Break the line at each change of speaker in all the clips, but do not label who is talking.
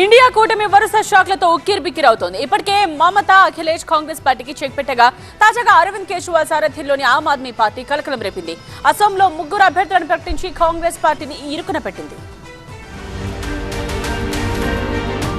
India కూటమి వరుస షాక్లతో ఉక్కిరిబిక్కిరవుతోంది ఇప్పటికే మమత అఖిలేష్ కాంగ్రెస్ పార్టీకి చెక్ పెట్టగా తాజాగా అరవింద్ కేజ్రీవాల్ సారథ్యంలోని ఆమ్ ఆద్మీ పార్టీ కలకలం రేపింది. అసోంలో ముగ్గురు అభ్యర్థులను ప్రకటించి కాంగ్రెస్ పార్టీని ఇరుకున పెట్టింది.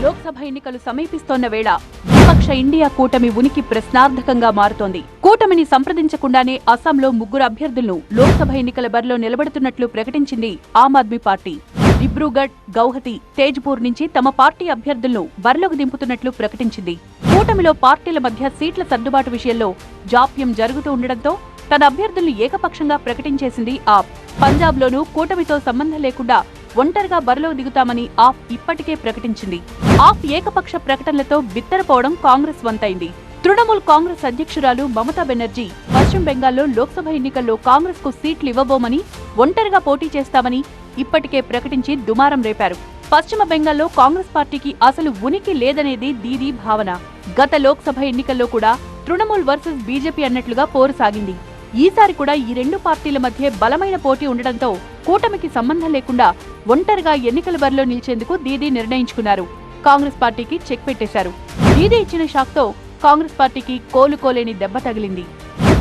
లోక్సభ ఎన్నికలు సమీపిస్తోన్న వేళ విపక్ష ఇండియా కూటమి ఉనికి ప్రశ్నార్థకంగా మారుతోంది. కూటమిని సంప్రదించకుండానే అస్సాంలో ముగ్గురు అభ్యర్థులను లోక్సభ ఎన్నికల బరిలో నిలబెడుతున్నట్లు ప్రకటించింది ఆమ్ ఆద్మీ పార్టీ. దిబ్రూగఢ్ గౌహతి తేజ్పూర్ నుంచి తమ పార్టీ అభ్యర్థులను బరిలోకి దింపుతున్నట్లు ప్రకటించింది. కూటమిలో పార్టీల మధ్య సీట్ల సర్దుబాటు విషయంలో జాప్యం జరుగుతూ ఉండడంతో తన అభ్యర్థులను ఏకపక్షంగా ప్రకటించేసింది ఆప్. పంజాబ్లోనూ కూటమితో సంబంధం లేకుండా ఒంటరిగా బరిలో దిగుతామని ఆప్ ఇప్పటికే ప్రకటించింది. ఆప్ ఏకపక్ష ప్రకటనలతో బిత్తరపోవడం కాంగ్రెస్ వంతైంది. తృణమూల్ కాంగ్రెస్ అధ్యక్షురాలు మమతా బెనర్జీ పశ్చిమ బెంగాల్లో లోక్సభ ఎన్నికల్లో కాంగ్రెస్కు సీట్లు ఇవ్వబోమని ఒంటరిగా పోటీ చేస్తామని ఇప్పటికే ప్రకటించి దుమారం రేపారు. పశ్చిమ బెంగాల్లో కాంగ్రెస్ పార్టీకి అసలు ఉనికి లేదనేది దీదీ భావన. గత లోక్సభ ఎన్నికల్లో కూడా తృణమూల్ వర్సెస్ బీజేపీ అన్నట్లుగా పోరు సాగింది. ఈసారి కూడా ఈ రెండు పార్టీల మధ్య బలమైన పోటీ ఉండడంతో కూటమికి సంబంధం లేకుండా ఒంటరిగా ఎన్నికల బరిలో నిలిచేందుకు దీదీ నిర్ణయించుకున్నారు. కాంగ్రెస్ పార్టీకి చెక్ పెట్టేశారు. దీదీ ఇచ్చిన షాక్తో కాంగ్రెస్ పార్టీకి కోలుకోలేని దెబ్బ తగిలింది.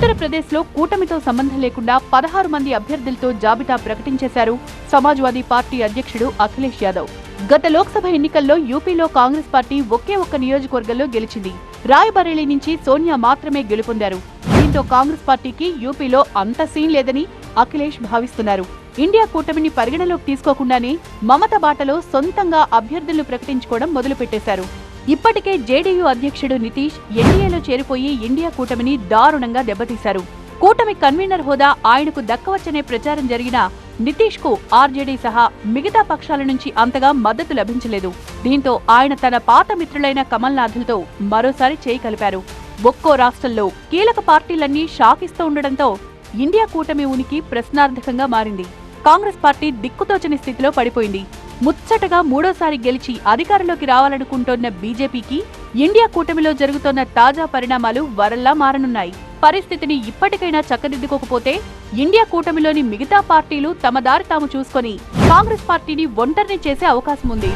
ఉత్తరప్రదేశ్లో కూటమితో సంబంధం లేకుండా పదహారు మంది అభ్యర్థులతో జాబితా ప్రకటించేశారు సమాజ్వాదీ పార్టీ అధ్యక్షుడు అఖిలేష్ యాదవ్. గత లోక్సభ ఎన్నికల్లో యూపీలో కాంగ్రెస్ పార్టీ ఒకే ఒక్క నియోజకవర్గంలో గెలిచింది. రాయబరేలీ నుంచి సోనియా మాత్రమే గెలుపొందారు. దీంతో కాంగ్రెస్ పార్టీకి యూపీలో అంత సీన్ లేదని అఖిలేష్ భావిస్తున్నారు. ఇండియా కూటమిని పరిగణలోకి తీసుకోకుండానే మమత బాటలో సొంతంగా అభ్యర్థులను ప్రకటించుకోవడం మొదలుపెట్టేశారు. ఇప్పటికే జేడీయూ అధ్యక్షుడు నితీష్ ఎన్డీఏలో చేరిపోయి ఇండియా కూటమిని దారుణంగా దెబ్బతీశారు. కూటమి కన్వీనర్ హోదా ఆయనకు దక్కవచ్చనే ప్రచారం జరిగిన నితీష్కు ఆర్జేడీ సహా మిగతా పక్షాల నుంచి అంతగా మద్దతు లభించలేదు. దీంతో ఆయన తన పాత మిత్రులైన కమల్నాథులతో మరోసారి చేయి కలిపారు. ఒక్కో రాష్ట్రంలో కీలక పార్టీలన్నీ షాకిస్తూ ఉండడంతో ఇండియా కూటమి ఉనికి ప్రశ్నార్థకంగా మారింది. కాంగ్రెస్ పార్టీ దిక్కుతోచని స్థితిలో పడిపోయింది. ముచ్చటగా మూడోసారి గెలిచి అధికారంలోకి రావాలనుకుంటోన్న బీజేపీకి ఇండియా కూటమిలో జరుగుతోన్న తాజా పరిణామాలు వరల్లా మారనున్నాయి. పరిస్థితిని ఇప్పటికైనా చక్కదిద్దుకోకపోతే ఇండియా కూటమిలోని మిగతా పార్టీలు తమ దారి తాము చూసుకొని కాంగ్రెస్ పార్టీని ఒంటరిని చేసే అవకాశం ఉంది.